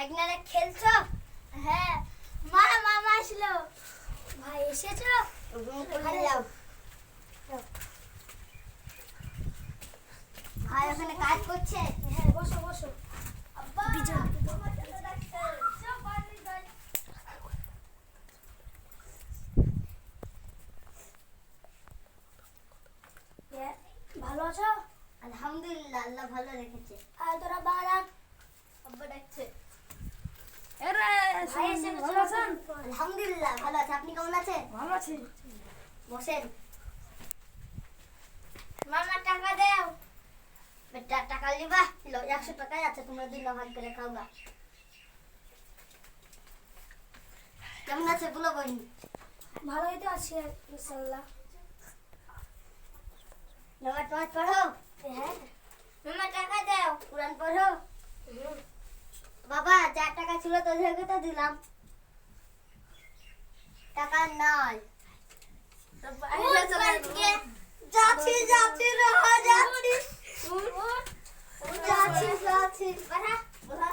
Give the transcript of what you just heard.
ভাগনারা খেলছ? হ্যাঁ। মা মামা আসলো। ভাই এসেছ? ভাই ওখানে কাজ করছে? হ্যাঁ বসো বসো। আব্বা হ্যাঁ, ভালো আছো? আলহামদুলিল্লাহ আল্লাহ ভালো রেখেছে। আর তোরা বারাত ভালো আছেন? আলহামদুলিল্লাহ ভালো আছে। আপনি কেমন আছেন? ভালো আছি। বসেন। মামা টাকা দাও। বেটা টাকা লিবা লো একশো টাকাই আছে তোমরা দিন ভাগ করে খাওগা কেমন আছে বলো বহিন ভালোই তো আছি ইনশাল্লাহ নামাজ টামাজ পড়ো? হ্যাঁ। মামা টাকা দাও। কোরআন পড়ো? বাবা যা টাকা ছিল তোদেরকে তো দিলাম। টাকা নাই। যাচ্ছি যাচ্ছি রহা যাচ্ছি। যাচ্ছি যাচ্ছি। বাড়া বলা